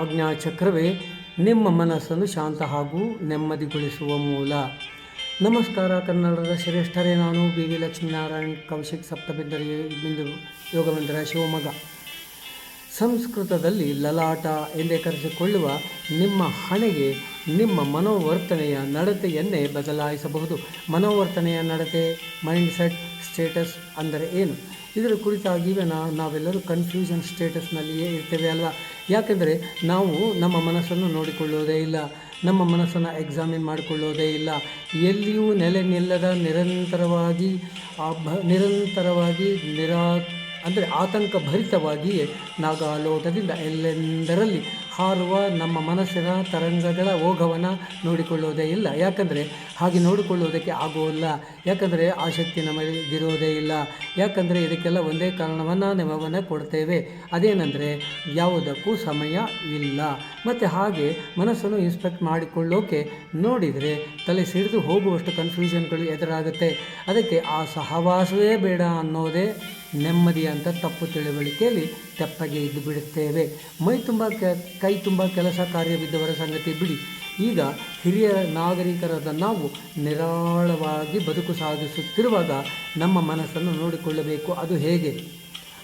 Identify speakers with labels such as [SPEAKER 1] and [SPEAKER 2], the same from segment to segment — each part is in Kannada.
[SPEAKER 1] ಆಜ್ಞಾಚಕ್ರವೇ ನಿಮ್ಮ ಮನಸ್ಸನ್ನು ಶಾಂತ ಹಾಗೂ ನೆಮ್ಮದಿಗೊಳಿಸುವ ಮೂಲ. ನಮಸ್ಕಾರ, ಕನ್ನಡದ ಶ್ರೇಷ್ಠರೇ ನಾನು ಬಿ. ವಿ. ಲಕ್ಷ್ಮೀನಾರಾಯಣ್, ಕೌಶಿಕ್ ಸಪ್ತಬಿಂದರ, ಬಿಂದು ಯೋಗಮಂದಿರ ಶಿವಮೊಗ್ಗ. ಸಂಸ್ಕೃತದಲ್ಲಿ ಲಲಾಟ ಎಂದೇ ಕರೆಸಿಕೊಳ್ಳುವ ನಿಮ್ಮ ಹಣೆಗೆ ನಿಮ್ಮ ಮನೋವರ್ತನೆಯ ನಡತೆಯನ್ನೇ ಬದಲಾಯಿಸಬಹುದು. ಮನೋವರ್ತನೆಯ ನಡತೆ ಮೈಂಡ್ ಸೆಟ್ ಸ್ಟೇಟಸ್ ಅಂದರೆ ಏನು? ಇದರ ಕುರಿತಾಗಿ ನಾವೆಲ್ಲರೂ ಕನ್ಫ್ಯೂಷನ್ ಸ್ಟೇಟಸ್ನಲ್ಲಿಯೇ ಇರ್ತೇವೆ ಅಲ್ವಾ? ಯಾಕೆಂದರೆ ನಾವು ನಮ್ಮ ಮನಸ್ಸನ್ನು ನೋಡಿಕೊಳ್ಳೋದೇ ಇಲ್ಲ, ನಮ್ಮ ಮನಸ್ಸನ್ನು ಎಕ್ಸಾಮಿನ್ ಮಾಡಿಕೊಳ್ಳೋದೇ ಇಲ್ಲ. ಎಲ್ಲಿಯೂ ನೆಲೆ ನಿಲ್ಲದ ನಿರಂತರವಾಗಿ ನಿರಂತರವಾಗಿ ನಿರಾ, ಅಂದರೆ ಆತಂಕ ಭರಿತವಾಗಿಯೇ ನಾಗಾಲೋಟದಿಂದ ಎಲ್ಲೆಂದರಲ್ಲಿ ಹಾರುವ ನಮ್ಮ ಮನಸ್ಸಿನ ತರಂಗಗಳ ಓಘವನ್ನು ನೋಡಿಕೊಳ್ಳೋದೇ ಇಲ್ಲ. ಯಾಕಂದರೆ ಹಾಗೆ ನೋಡಿಕೊಳ್ಳುವುದಕ್ಕೆ ಆಗೋಲ್ಲ ಯಾಕಂದರೆ ಆಸಕ್ತಿ ನಮಗಿರೋದೇ ಇಲ್ಲ. ಯಾಕಂದರೆ ಇದಕ್ಕೆಲ್ಲ ಒಂದೇ ಕಾರಣವನ್ನು ನೆವವನ್ನು ಕೊಡ್ತೇವೆ. ಅದೇನೆಂದರೆ ಯಾವುದಕ್ಕೂ ಸಮಯ ಇಲ್ಲ. ಮತ್ತು ಹಾಗೆ ಮನಸ್ಸನ್ನು ಇನ್ಸ್ಪೆಕ್ಟ್ ಮಾಡಿಕೊಳ್ಳೋಕೆ ನೋಡಿದರೆ ತಲೆ ಸಿಡಿದು ಹೋಗುವಷ್ಟು ಕನ್ಫ್ಯೂಷನ್ಗಳು ಎದುರಾಗುತ್ತೆ. ಅದಕ್ಕೆ ಆ ಸಹವಾಸವೇ ಬೇಡ ಅನ್ನೋದೇ ನೆಮ್ಮದಿ ಅಂತ ತಪ್ಪು ತಿಳುವಳಿಕೆಯಲ್ಲಿ ತೆಪ್ಪಗೆ ಇದ್ದು ಬಿಡುತ್ತೇವೆ. ಮೈ ತುಂಬ ಕೆ, ಕೈ ತುಂಬ ಕೆಲಸ ಕಾರ್ಯವಿದ್ದವರ ಸಂಗತಿ ಬಿಡಿ. ಈಗ ಹಿರಿಯ ನಾಗರಿಕರಾದ ನಾವು ನಿರಾಳವಾಗಿ ಬದುಕು ಸಾಗಿಸುತ್ತಿರುವಾಗ ನಮ್ಮ ಮನಸ್ಸನ್ನು ನೋಡಿಕೊಳ್ಳಬೇಕು. ಅದು ಹೇಗೆ?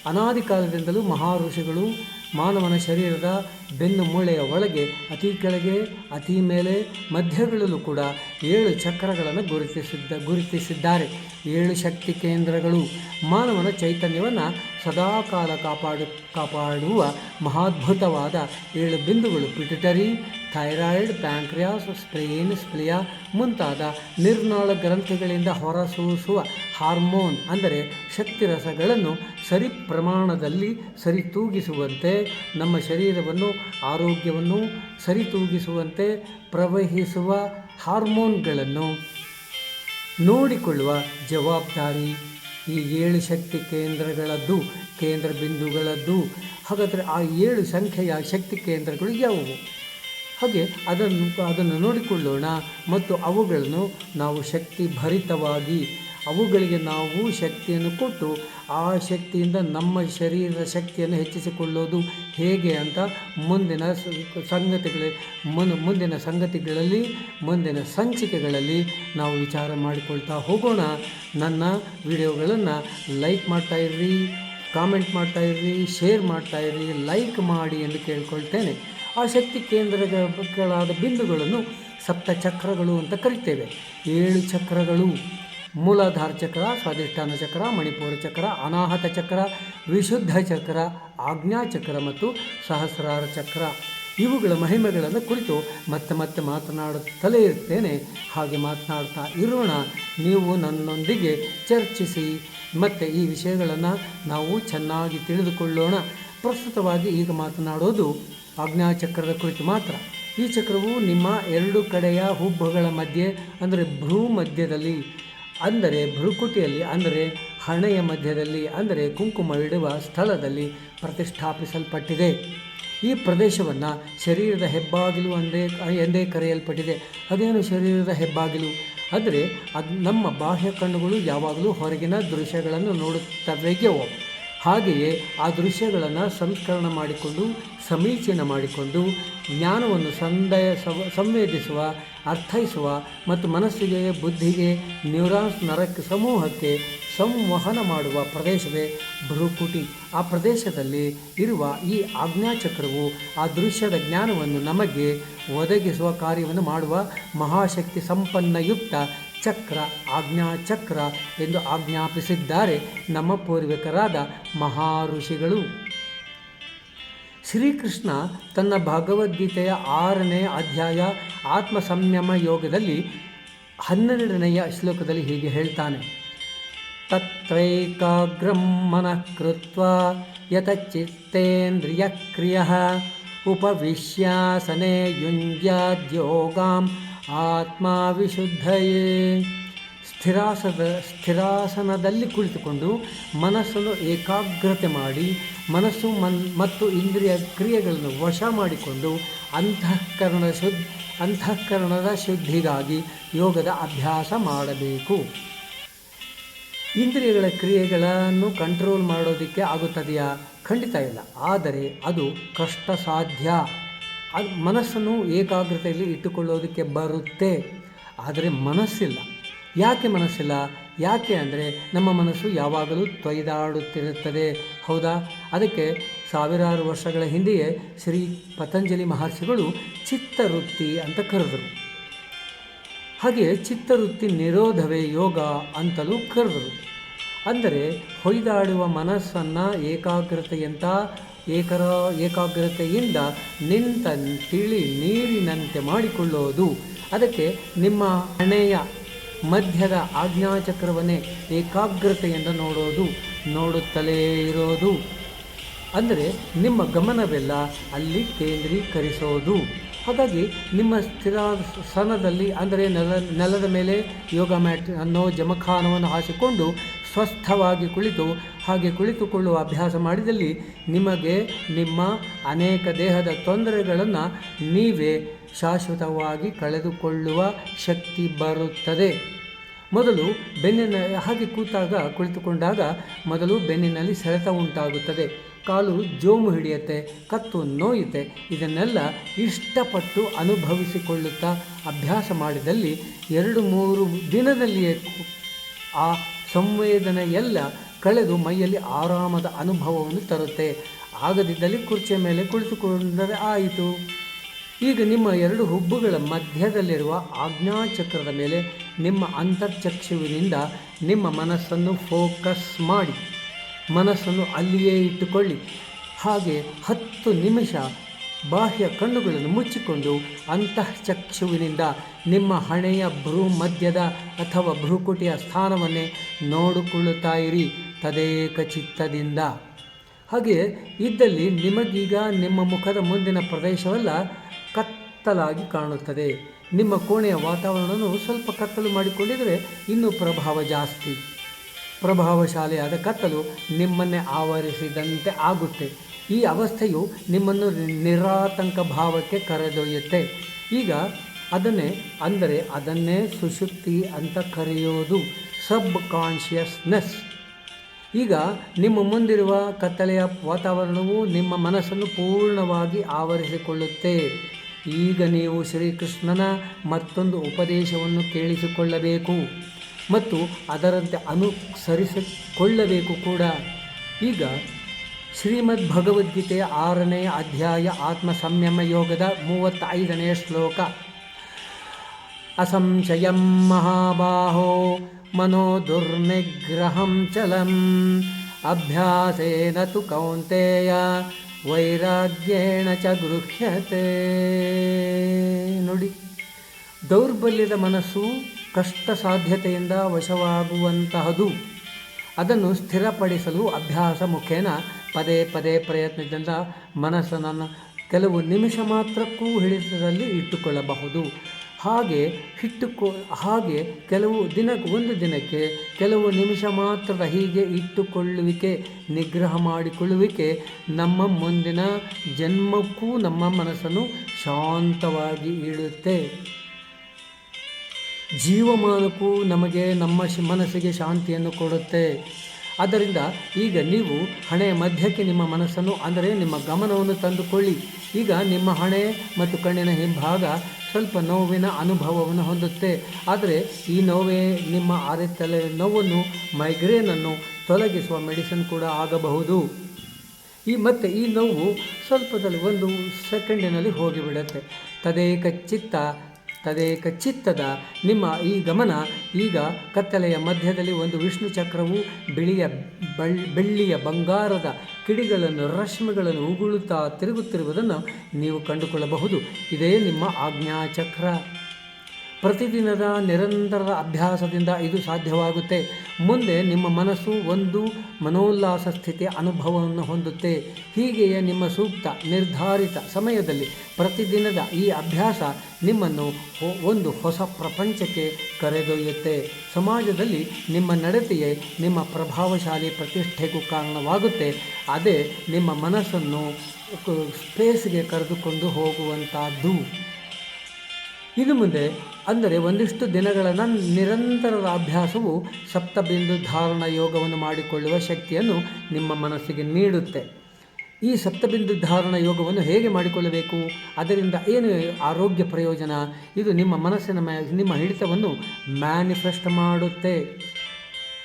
[SPEAKER 1] ಅನಾದಿ ಕಾಲದಿಂದಲೂ ಮಹಾ ಋಷಿಗಳು ಮಾನವನ ಶರೀರದ ಬೆನ್ನು ಮೂಳೆಯ ಒಳಗೆ, ಅತಿ ಕೆಳಗೆ, ಅತಿ ಮೇಲೆ ಮಧ್ಯಗಳಲ್ಲೂ ಕೂಡ ಏಳು ಚಕ್ರಗಳನ್ನು ಗುರುತಿಸಿದ್ದ, ಗುರುತಿಸಿದ್ದಾರೆ. ಏಳು ಶಕ್ತಿ ಕೇಂದ್ರಗಳು. ಮಾನವನ ಚೈತನ್ಯವನ್ನು ಸದಾಕಾಲ ಕಾಪಾಡು, ಕಾಪಾಡುವ ಮಹಾದ್ಭುತವಾದ ಏಳು ಬಿಂದುಗಳು. ಪಿಟಿಟರಿ ಥೈರಾಯ್ಡ್, ಪ್ಯಾಂಕ್ರಿಯಾಸ್, ಸ್ಪ್ರೇನ್, ಸ್ಪ್ಲಿಯಾ ಮುಂತಾದ ನಿರ್ನಾಳ ಗ್ರಂಥಿಗಳಿಂದ ಹೊರಸೂಸುವ ಹಾರ್ಮೋನ್ ಅಂದರೆ ಶಕ್ತಿರಸಗಳನ್ನು ಸರಿ ಪ್ರಮಾಣದಲ್ಲಿ ಸರಿತೂಗಿಸುವಂತೆ ನಮ್ಮ ಶರೀರವನ್ನು ಆರೋಗ್ಯವನ್ನು ಸರಿತೂಗಿಸುವಂತೆ ಪ್ರವಹಿಸುವ ಹಾರ್ಮೋನ್ಗಳನ್ನು ನೋಡಿಕೊಳ್ಳುವ ಜವಾಬ್ದಾರಿ. ಈ ಏಳು ಶಕ್ತಿ ಕೇಂದ್ರಗಳದ್ದು, ಕೇಂದ್ರ ಬಿಂದುಗಳದ್ದು, ಹಾಗಾದರೆ ಆ ಏಳು ಸಂಖ್ಯೆಯ ಶಕ್ತಿ ಕೇಂದ್ರಗಳು ಯಾವುವು? ಹಾಗೆ ಅದನ್ನು ಅದನ್ನು ನೋಡಿಕೊಳ್ಳೋಣ. ಮತ್ತು ಅವುಗಳನ್ನು ನಾವು ಶಕ್ತಿ ಭರಿತವಾಗಿ ಅವುಗಳಿಗೆ ನಾವು ಶಕ್ತಿಯನ್ನು ಕೊಟ್ಟು ಆ ಶಕ್ತಿಯಿಂದ ನಮ್ಮ ಶರೀರದ ಶಕ್ತಿಯನ್ನು ಹೆಚ್ಚಿಸಿಕೊಳ್ಳೋದು ಹೇಗೆ ಅಂತ ಮುಂದಿನ ಸಂಗತಿಗಳ ಮುಂದಿನ ಸಂಗತಿಗಳಲ್ಲಿ, ಮುಂದಿನ ಸಂಚಿಕೆಗಳಲ್ಲಿ ನಾವು ವಿಚಾರ ಮಾಡಿಕೊಳ್ತಾ ಹೋಗೋಣ. ನನ್ನ ವಿಡಿಯೋಗಳನ್ನು ಲೈಕ್ ಮಾಡ್ತಾ ಇರ್ರಿ, ಕಾಮೆಂಟ್ ಮಾಡ್ತಾ ಮಾಡ್ತಾಯಿರ್ರಿ ಶೇರ್ ಮಾಡ್ತಾ ಇರ್ರಿ, ಲೈಕ್ ಮಾಡಿ ಎಂದು ಕೇಳ್ಕೊಳ್ತೇನೆ. ಆ ಶಕ್ತಿ ಕೇಂದ್ರಗಳಾದ ಬಿಂದುಗಳನ್ನು ಸಪ್ತ ಚಕ್ರಗಳು ಅಂತ ಕರಿತೇವೆ. ಏಳು ಚಕ್ರಗಳು. ಮೂಲಾಧಾರ ಚಕ್ರ, ಸ್ವಾಧಿಷ್ಠಾನ ಚಕ್ರ, ಮಣಿಪುರ ಚಕ್ರ, ಅನಾಹತ ಚಕ್ರ, ವಿಶುದ್ಧ ಚಕ್ರ, ಆಜ್ಞಾ ಚಕ್ರ ಮತ್ತು ಸಹಸ್ರಾರ ಚಕ್ರ. ಇವುಗಳ ಮಹಿಮೆಗಳನ್ನು ಕುರಿತು ಮತ್ತೆ ಮತ್ತೆ ಮಾತನಾಡುತ್ತಲೇ ಇರ್ತೇನೆ. ಹಾಗೆ ಮಾತನಾಡ್ತಾ ಇರೋಣ. ನೀವು ನನ್ನೊಂದಿಗೆ ಚರ್ಚಿಸಿ. ಮತ್ತು ಈ ವಿಷಯಗಳನ್ನು ನಾವು ಚೆನ್ನಾಗಿ ತಿಳಿದುಕೊಳ್ಳೋಣ. ಪ್ರಸ್ತುತವಾಗಿ ಈಗ ಮಾತನಾಡೋದು ಆಜ್ಞಾಚಕ್ರದ ಕುರಿತು ಮಾತ್ರ. ಈ ಚಕ್ರವು ನಿಮ್ಮ ಎರಡು ಕಡೆಯ ಹುಬ್ಬುಗಳ ಮಧ್ಯೆ, ಅಂದರೆ ಭ್ರೂ ಮಧ್ಯದಲ್ಲಿ ಅಂದರೆ ಭ್ರುಕುಟಿಯಲ್ಲಿ ಅಂದರೆ ಹಣೆಯ ಮಧ್ಯದಲ್ಲಿ, ಅಂದರೆ ಕುಂಕುಮ ಇಡುವ ಸ್ಥಳದಲ್ಲಿ ಪ್ರತಿಷ್ಠಾಪಿಸಲ್ಪಟ್ಟಿದೆ. ಈ ಪ್ರದೇಶವನ್ನು ಶರೀರದ ಹೆಬ್ಬಾಗಿಲು ಎಂದೇ ಎಂದೇ ಕರೆಯಲ್ಪಟ್ಟಿದೆ. ಅದೇನು ಶರೀರದ ಹೆಬ್ಬಾಗಿಲು? ಆದರೆ ಅದು ನಮ್ಮ ಬಾಹ್ಯ ಕಣ್ಣುಗಳು ಯಾವಾಗಲೂ ಹೊರಗಿನ ದೃಶ್ಯಗಳನ್ನು ನೋಡುತ್ತವೆಯೋ. ಹಾಗೆಯೇ ಆ ದೃಶ್ಯಗಳನ್ನು ಸಂಸ್ಕರಣ ಮಾಡಿಕೊಂಡು, ಸಮೀಚೀನ ಮಾಡಿಕೊಂಡು, ಜ್ಞಾನವನ್ನು ಸಂದಯ ಸಂವೇದಿಸುವ ಅರ್ಥೈಸುವ ಮತ್ತು ಮನಸ್ಸಿಗೆ, ಬುದ್ಧಿಗೆ, ನ್ಯೂರಾನ್ಸ್ ನರಕ್ಕೆ ಸಮೂಹಕ್ಕೆ ಸಂವಹನ ಮಾಡುವ ಪ್ರದೇಶವೇ ಭ್ರೂಕುಟಿ. ಆ ಪ್ರದೇಶದಲ್ಲಿ ಇರುವ ಈ ಆಜ್ಞಾಚಕ್ರವು ಆ ದೃಶ್ಯದ ಜ್ಞಾನವನ್ನು ನಮಗೆ ಒದಗಿಸುವ ಕಾರ್ಯವನ್ನು ಮಾಡುವ ಮಹಾಶಕ್ತಿ ಸಂಪನ್ನಯುಕ್ತ ಚಕ್ರ ಆಜ್ಞಾ ಚಕ್ರ ಎಂದು ಆಜ್ಞಾಪಿಸಿದ್ದಾರೆ ನಮ್ಮ ಪೂರ್ವಿಕರಾದ ಮಹಾ ಋಷಿಗಳು. ಶ್ರೀಕೃಷ್ಣ ತನ್ನ ಭಗವದ್ಗೀತೆಯ ಆರನೇ ಅಧ್ಯಾಯ ಆತ್ಮ ಸಂಯಮ ಯೋಗದಲ್ಲಿ ಹನ್ನೆರಡನೆಯ ಶ್ಲೋಕದಲ್ಲಿ ಹೀಗೆ ಹೇಳ್ತಾನೆ. ತತ್ರೈಕಾಗ್ರಂ ಮನಃ ಯತಚಿತ್ತೇಂದ್ರಿಯ ಕ್ರಿಯ ಉಪವಿಶ್ಯಾಸನೆ ಯುಂಜ್ಯಾದ್ಯೋಗಾಂ ಆತ್ಮ ವಿಶುದ್ಧಯೇ ಸ್ಥಿರಾಸದ ಸ್ಥಿರಾಸನದಲ್ಲಿ ಕುಳಿತುಕೊಂಡು ಮನಸ್ಸನ್ನು ಏಕಾಗ್ರತೆ ಮಾಡಿ ಮನಸ್ಸು ಮನ್ ಮತ್ತು ಇಂದ್ರಿಯ ಕ್ರಿಯೆಗಳನ್ನು ವಶ ಮಾಡಿಕೊಂಡು ಅಂತಃಕರಣದ ಶುದ್ಧ ಅಂತಃಕರಣದ ಶುದ್ಧಿಗಾಗಿ ಯೋಗದ ಅಭ್ಯಾಸ ಮಾಡಬೇಕು. ಇಂದ್ರಿಯಗಳ ಕ್ರಿಯೆಗಳನ್ನು ಕಂಟ್ರೋಲ್ ಮಾಡೋದಕ್ಕೆ ಆಗುತ್ತದೆಯಾ? ಖಂಡಿತ ಇಲ್ಲ. ಆದರೆ ಅದು ಕಷ್ಟ ಸಾಧ್ಯ ಅದು ಮನಸ್ಸನ್ನು ಏಕಾಗ್ರತೆಯಲ್ಲಿ ಇಟ್ಟುಕೊಳ್ಳೋದಕ್ಕೆ ಬರುತ್ತೆ. ಆದರೆ ಮನಸ್ಸಿಲ್ಲ. ಯಾಕೆ ಮನಸ್ಸಿಲ್ಲ? ಯಾಕೆ ಅಂದರೆ ನಮ್ಮ ಮನಸ್ಸು ಯಾವಾಗಲೂ ತೊಯ್ದಾಡುತ್ತಿರುತ್ತದೆ ಹೌದಾ? ಅದಕ್ಕೆ ಸಾವಿರಾರು ವರ್ಷಗಳ ಹಿಂದೆಯೇ ಶ್ರೀ ಪತಂಜಲಿ ಮಹರ್ಷಿಗಳು ಚಿತ್ತವೃತ್ತಿ ಅಂತ ಕರೆದರು. ಹಾಗೆ ಚಿತ್ತವೃತ್ತಿ ನಿರೋಧವೇ ಯೋಗ ಅಂತಲೂ ಕರೆದರು. ಅಂದರೆ ಹೊಯ್ದಾಡುವ ಮನಸ್ಸನ್ನು ಏಕಾಗ್ರತೆಯಂತ ಏಕರ ಏಕಾಗ್ರತೆಯಿಂದ ನಿಂತ ತಿಳಿ ನೀರಿನಂತೆ ಮಾಡಿಕೊಳ್ಳೋದು. ಅದಕ್ಕೆ ನಿಮ್ಮ ಹಣೆಯ ಮಧ್ಯದ ಆಜ್ಞಾಚಕ್ರವನ್ನೇ ಏಕಾಗ್ರತೆಯಿಂದ ನೋಡೋದು, ನೋಡುತ್ತಲೇ ಇರೋದು. ಅಂದರೆ ನಿಮ್ಮ ಗಮನವೆಲ್ಲ ಅಲ್ಲಿ ಕೇಂದ್ರೀಕರಿಸೋದು. ಹಾಗಾಗಿ ನಿಮ್ಮ ಸ್ಥಿರಾಸನದಲ್ಲಿ ಅಂದರೆ ನೆಲ, ನೆಲದ ಮೇಲೆ ಯೋಗ ಮ್ಯಾಟ್ ಅನ್ನೋ ಜಮಖಾನವನ್ನು ಹಾಸಿಕೊಂಡು ಸ್ವಸ್ಥವಾಗಿ ಕುಳಿತು, ಹಾಗೆ ಕುಳಿತುಕೊಳ್ಳುವ ಅಭ್ಯಾಸ ಮಾಡಿದಲ್ಲಿ ನಿಮಗೆ ನಿಮ್ಮ ಅನೇಕ ದೇಹದ ತೊಂದರೆಗಳನ್ನು ನೀವೇ ಶಾಶ್ವತವಾಗಿ ಕಳೆದುಕೊಳ್ಳುವ ಶಕ್ತಿ ಬರುತ್ತದೆ. ಮೊದಲು ಬೆನ್ನಿನ, ಹಾಗೆ ಕೂತಾಗ ಕುಳಿತುಕೊಂಡಾಗ ಮೊದಲು ಬೆನ್ನಿನಲ್ಲಿ ಸೆಳೆತ ಉಂಟಾಗುತ್ತದೆ. ಕಾಲು ಜೋಮು ಹಿಡಿಯುತ್ತೆ, ಕತ್ತು ನೋಯುತ್ತೆ. ಇದನ್ನೆಲ್ಲ ಇಷ್ಟಪಟ್ಟು ಅನುಭವಿಸಿಕೊಳ್ಳುತ್ತಾ ಅಭ್ಯಾಸ ಮಾಡಿದಲ್ಲಿ ಎರಡು ಮೂರು ದಿನದಲ್ಲಿಯೇ ಆ ಸಂವೇದನೆ ಎಲ್ಲ ಕಳೆದು ಮೈಯಲ್ಲಿ ಆರಾಮದ ಅನುಭವವನ್ನು ತರುತ್ತೆ. ಆಗದಿದ್ದಲ್ಲಿ ಕುರ್ಚಿಯ ಮೇಲೆ ಕುಳಿತುಕೊಂಡರೆ ಆಯಿತು. ಈಗ ನಿಮ್ಮ ಎರಡು ಹುಬ್ಬುಗಳ ಮಧ್ಯದಲ್ಲಿರುವ ಆಜ್ಞಾಚಕ್ರದ ಮೇಲೆ ನಿಮ್ಮ ಅಂತರ್ಚಕ್ಷುವಿನಿಂದ ನಿಮ್ಮ ಮನಸ್ಸನ್ನು ಫೋಕಸ್ ಮಾಡಿ. ಮನಸ್ಸನ್ನು ಅಲ್ಲಿಯೇ ಇಟ್ಟುಕೊಳ್ಳಿ. ಹಾಗೆ ಹತ್ತು ನಿಮಿಷ ಬಾಹ್ಯ ಕಣ್ಣುಗಳನ್ನು ಮುಚ್ಚಿಕೊಂಡು ಅಂತಃಚಕ್ಷುವಿನಿಂದ ನಿಮ್ಮ ಹಣೆಯ ಭ್ರೂ ಮಧ್ಯದ ಅಥವಾ ಭ್ರೂಕುಟಿಯ ಸ್ಥಾನವನ್ನೇ ನೋಡಿಕೊಳ್ಳುತ್ತಾ ಇರಿ ತದೇಕ ಚಿತ್ತದಿಂದ. ಹಾಗೆ ಇದ್ದಲ್ಲಿ ನಿಮಗೀಗ ನಿಮ್ಮ ಮುಖದ ಮುಂದಿನ ಪ್ರದೇಶವೆಲ್ಲ ಕತ್ತಲಾಗಿ ಕಾಣುತ್ತದೆ. ನಿಮ್ಮ ಕೋಣೆಯ ವಾತಾವರಣವನ್ನು ಸ್ವಲ್ಪ ಕತ್ತಲು ಮಾಡಿಕೊಂಡಿದರೆ ಇನ್ನೂ ಪ್ರಭಾವ ಜಾಸ್ತಿ. ಪ್ರಭಾವಶಾಲಿಯಾದ ಕತ್ತಲು ನಿಮ್ಮನ್ನೇ ಆವರಿಸಿದಂತೆ ಆಗುತ್ತೆ. ಈ ಅವಸ್ಥೆಯು ನಿಮ್ಮನ್ನು ನಿರಾತಂಕ ಭಾವಕ್ಕೆ ಕರೆದೊಯ್ಯುತ್ತೆ. ಈಗ ಅದನ್ನೇ ಅಂದರೆ ಅದನ್ನೇ ಸುಶುಕ್ತಿ ಅಂತ ಕರೆಯೋದು. ಸಬ್ ಕಾನ್ಷಿಯಸ್ನೆಸ್ ಈಗ ನಿಮ್ಮ ಮುಂದಿರುವ ಕತ್ತಲೆಯ ವಾತಾವರಣವು ನಿಮ್ಮ ಮನಸ್ಸನ್ನು ಪೂರ್ಣವಾಗಿ ಆವರಿಸಿಕೊಳ್ಳುತ್ತೆ. ಈಗ ನೀವು ಶ್ರೀಕೃಷ್ಣನ ಮತ್ತೊಂದು ಉಪದೇಶವನ್ನು ಕೇಳಿಸಿಕೊಳ್ಳಬೇಕು ಮತ್ತು ಅದರಂತೆ ಅನುಸರಿಸಿಕೊಳ್ಳಬೇಕು ಕೂಡ. ಈಗ ಶ್ರೀಮದ್ ಭಗವದ್ಗೀತೆಯ ಆರನೇ ಅಧ್ಯಾಯ ಆತ್ಮ ಸಂಯಮ ಯೋಗದ ಮೂವತ್ತೈದನೆಯ ಶ್ಲೋಕ. ಅಸಂಶಯಂ ಮಹಾಬಾಹೋ ಮನೋ ದುರ್ನಿಗ್ರಹಂ ಚಲಂ. ಅಭ್ಯಾಸೇನ ತು ಕೌಂತೆಯ ವೈರಾಗ್ಯೇಣ ಚ ಗೃಹ್ಯತೆ. ನೋಡಿ, ದೌರ್ಬಲ್ಯದ ಮನಸ್ಸು ಕಷ್ಟ ಸಾಧ್ಯತೆಯಿಂದ ವಶವಾಗುವಂತಹದು. ಅದನ್ನು ಸ್ಥಿರಪಡಿಸಲು ಅಭ್ಯಾಸ ಮುಖೇನ ಪದೇ ಪದೇ ಪ್ರಯತ್ನದಿಂದ ಮನಸ್ಸನ್ನು ಕೆಲವು ನಿಮಿಷ ಮಾತ್ರಕ್ಕೂ ಹಿಡಿತದಲ್ಲಿ ಇಟ್ಟುಕೊಳ್ಳಬಹುದು. ಹಾಗೆ ಇಟ್ಟುಕೊ ಹಾಗೆ ಕೆಲವು ದಿನ ಒಂದು ದಿನಕ್ಕೆ ಕೆಲವು ನಿಮಿಷ ಮಾತ್ರ ಹೀಗೆ ಇಟ್ಟುಕೊಳ್ಳುವಿಕೆ, ನಿಗ್ರಹ ಮಾಡಿಕೊಳ್ಳುವಿಕೆ ನಮ್ಮ ಮುಂದಿನ ಜನ್ಮಕ್ಕೂ ನಮ್ಮ ಮನಸ್ಸನ್ನು ಶಾಂತವಾಗಿ ಇಡುತ್ತೆ. ಜೀವಮಾನಕ್ಕೂ ನಮಗೆ ನಮ್ಮ ಮನಸ್ಸಿಗೆ ಶಾಂತಿಯನ್ನು ಕೊಡುತ್ತೆ. ಆದ್ದರಿಂದ ಈಗ ನೀವು ಹಣೆಯ ಮಧ್ಯಕ್ಕೆ ನಿಮ್ಮ ಮನಸ್ಸನ್ನು, ಅಂದರೆ ನಿಮ್ಮ ಗಮನವನ್ನು ತಂದುಕೊಳ್ಳಿ. ಈಗ ನಿಮ್ಮ ಹಣೆ ಮತ್ತು ಕಣ್ಣಿನ ಹಿಂಭಾಗ ಸ್ವಲ್ಪ ನೋವಿನ ಅನುಭವವನ್ನು ಹೊಂದುತ್ತೆ. ಆದರೆ ಈ ನೋವೇ ನಿಮ್ಮ ಆರೆ ತಲೆ ನೋವನ್ನು ಮೈಗ್ರೇನನ್ನು ತೊಲಗಿಸುವ ಮೆಡಿಸಿನ್ ಕೂಡ ಆಗಬಹುದು. ಈ ಮತ್ತು ಈ ನೋವು ಸ್ವಲ್ಪದಲ್ಲಿ ಒಂದು ಸೆಕೆಂಡಿನಲ್ಲಿ ಹೋಗಿಬಿಡುತ್ತೆ. ತದೇಕ ಚಿತ್ತ ತದೇಕ ಚಿತ್ತದ ನಿಮ್ಮ ಈ ಗಮನ. ಈಗ ಕತ್ತಲೆಯ ಮಧ್ಯದಲ್ಲಿ ಒಂದು ವಿಷ್ಣು ಚಕ್ರವು ಬಿಳಿಯ ಬಳ್, ಬೆಳ್ಳಿಯ ಬಂಗಾರದ ಕಿಡಿಗಳನ್ನು, ರಶ್ಮಿಗಳನ್ನು ಉಗುಳುತ್ತಾ ತಿರುಗುತ್ತಿರುವುದನ್ನು ನೀವು ಕಂಡುಕೊಳ್ಳಬಹುದು. ಇದೇ ನಿಮ್ಮ ಆಜ್ಞಾಚಕ್ರ ಪ್ರತಿದಿನದ ನಿರಂತರದ ಅಭ್ಯಾಸದಿಂದ ಇದು ಸಾಧ್ಯವಾಗುತ್ತೆ. ಮುಂದೆ ನಿಮ್ಮ ಮನಸ್ಸು ಒಂದು ಮನೋಲ್ಲಾಸ ಸ್ಥಿತಿಯ ಅನುಭವವನ್ನು ಹೊಂದುತ್ತೆ. ಹೀಗೆಯೇ ನಿಮ್ಮ ಸೂಕ್ತ, ನಿರ್ಧಾರಿತ ಸಮಯದಲ್ಲಿ ಪ್ರತಿದಿನದ ಈ ಅಭ್ಯಾಸ ನಿಮ್ಮನ್ನು ಒಂದು ಹೊಸ ಪ್ರಪಂಚಕ್ಕೆ ಕರೆದೊಯ್ಯುತ್ತೆ. ಸಮಾಜದಲ್ಲಿ ನಿಮ್ಮ ನಡತೆಯೇ ನಿಮ್ಮ ಪ್ರಭಾವಶಾಲಿ ಪ್ರತಿಷ್ಠೆಗೂ ಕಾರಣವಾಗುತ್ತೆ. ಅದೇ ನಿಮ್ಮ ಮನಸ್ಸನ್ನು ಸ್ಪೇಸ್ಗೆ ಕರೆದುಕೊಂಡು ಹೋಗುವಂಥದ್ದು. ಇನ್ನು ಮುಂದೆ ಅಂದರೆ ಒಂದಿಷ್ಟು ದಿನಗಳ ನಿರಂತರದ ಅಭ್ಯಾಸವು ಸಪ್ತಬಿಂದು ಧಾರಣ ಯೋಗವನ್ನು ಮಾಡಿಕೊಳ್ಳುವ ಶಕ್ತಿಯನ್ನು ನಿಮ್ಮ ಮನಸ್ಸಿಗೆ ನೀಡುತ್ತೆ. ಈ ಸಪ್ತಬಿಂದು ಧಾರಣ ಯೋಗವನ್ನು ಹೇಗೆ ಮಾಡಿಕೊಳ್ಳಬೇಕು? ಅದರಿಂದ ಏನು ಆರೋಗ್ಯ ಪ್ರಯೋಜನ? ಇದು ನಿಮ್ಮ ಮನಸ್ಸಿನ ನಿಮ್ಮ ಹಿಡಿತವನ್ನು ಮ್ಯಾನಿಫೆಸ್ಟ್ ಮಾಡುತ್ತೆ.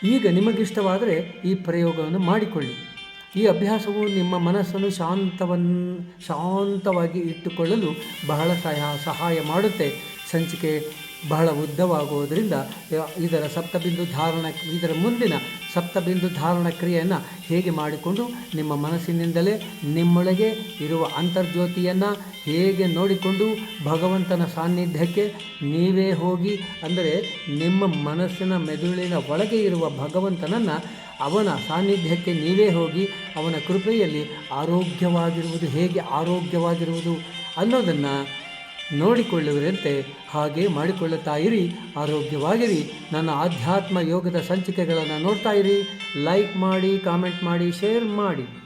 [SPEAKER 1] ಈಗ ನಿಮಗಿಷ್ಟವಾದರೆ ಈ ಪ್ರಯೋಗವನ್ನು ಮಾಡಿಕೊಳ್ಳಿ. ಈ ಅಭ್ಯಾಸವು ನಿಮ್ಮ ಮನಸ್ಸನ್ನು ಶಾಂತವನ್, ಶಾಂತವಾಗಿ ಇಟ್ಟುಕೊಳ್ಳಲು ಬಹಳ ಸಹಾಯ ಸಹಾಯ ಮಾಡುತ್ತೆ. ಸಂಚಿಕೆ ಬಹಳ ಉದ್ದವಾಗುವುದರಿಂದ ಇದರ ಸಪ್ತಬಿಂದು ಧಾರಣ, ಇದರ ಮುಂದಿನ ಸಪ್ತಬಿಂದು ಧಾರಣ ಕ್ರಿಯೆಯನ್ನು ಹೇಗೆ ಮಾಡಿಕೊಂಡು ನಿಮ್ಮ ಮನಸ್ಸಿನಿಂದಲೇ ನಿಮ್ಮೊಳಗೆ ಇರುವ ಅಂತರ್ಜ್ಯೋತಿಯನ್ನು ಹೇಗೆ ನೋಡಿಕೊಂಡು ಭಗವಂತನ ಸಾನ್ನಿಧ್ಯಕ್ಕೆ ನೀವೇ ಹೋಗಿ, ಅಂದರೆ ನಿಮ್ಮ ಮನಸ್ಸಿನ ಮೆದುಳಿನ ಒಳಗೆ ಇರುವ ಭಗವಂತನನ್ನು ಅವನ ಸಾನ್ನಿಧ್ಯಕ್ಕೆ ನೀವೇ ಹೋಗಿ ಅವನ ಕೃಪೆಯಲ್ಲಿ ಆರೋಗ್ಯವಾಗಿರುವುದು ಹೇಗೆ ಆರೋಗ್ಯವಾಗಿರುವುದು ಅನ್ನೋದನ್ನು ನೋಡಿಕೊಳ್ಳುವುದಂತೆ ಹಾಗೆ ಮಾಡಿಕೊಳ್ಳುತ್ತಾ ಇರಿ. ಆರೋಗ್ಯವಾಗಿರಿ. ನನ್ನ ಆಧ್ಯಾತ್ಮ ಯೋಗದ ಸಂಚಿಕೆಗಳನ್ನು ನೋಡ್ತಾ ಇರಿ. ಲೈಕ್ ಮಾಡಿ ಕಾಮೆಂಟ್ ಮಾಡಿ ಶೇರ್ ಮಾಡಿ.